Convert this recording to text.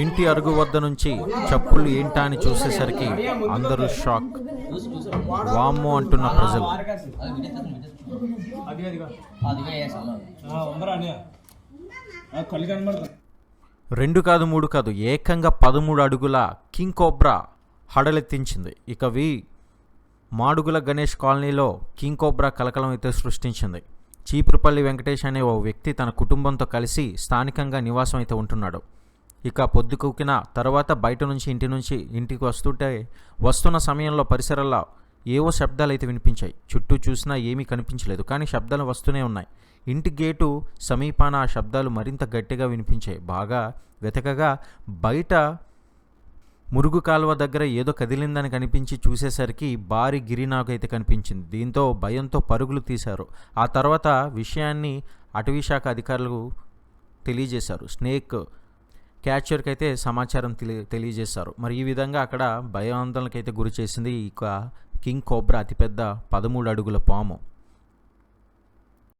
ఇంటి అరుగు వద్ద నుంచి చప్పుళ్ళు ఏంటా అని చూసేసరికి అందరూ షాక్. వామ్మో అంటున్న ప్రజలు. రెండు కాదు మూడు కాదు ఏకంగా పదమూడు అడుగుల కింగ్ కోబ్రా హడలెత్తించింది. ఇక వి మాడుగుల గణేష్ కాలనీలో కింగ్ కోబ్రా కలకలం అయితే సృష్టించింది. చీపురుపల్లి వెంకటేష్ అనే ఓ వ్యక్తి తన కుటుంబంతో కలిసి స్థానికంగా నివాసం అయితే ఉంటున్నాడు. ఇక పొద్దుకూకిన తర్వాత బయట నుంచి ఇంటి నుంచి ఇంటికి వస్తుంటే వస్తున్న సమయంలో పరిసరాల్లో ఏవో శబ్దాలు అయితే వినిపించాయి. చుట్టూ చూసినా ఏమీ కనిపించలేదు కానీ శబ్దాలు వస్తూనే ఉన్నాయి. ఇంటి గేటు సమీపాన ఆ శబ్దాలు మరింత గట్టిగా వినిపించాయి. బాగా వెతకగా బయట మురుగు కాలువ దగ్గర ఏదో కదిలిందని కనిపించి చూసేసరికి భారీ గిరినాగు అయితే కనిపించింది. దీంతో భయంతో పరుగులు తీశారు. ఆ తర్వాత విషయాన్ని అటవీ శాఖ అధికారులు తెలియజేశారు. స్నేక్ క్యాచర్కి అయితే సమాచారం తెలి తెలియజేశారు. మరి ఈ విధంగా అక్కడ భయాందోళనకైతే గురి చేసింది ఇక కింగ్ కోబ్రా అతిపెద్ద పదమూడు అడుగుల పాము.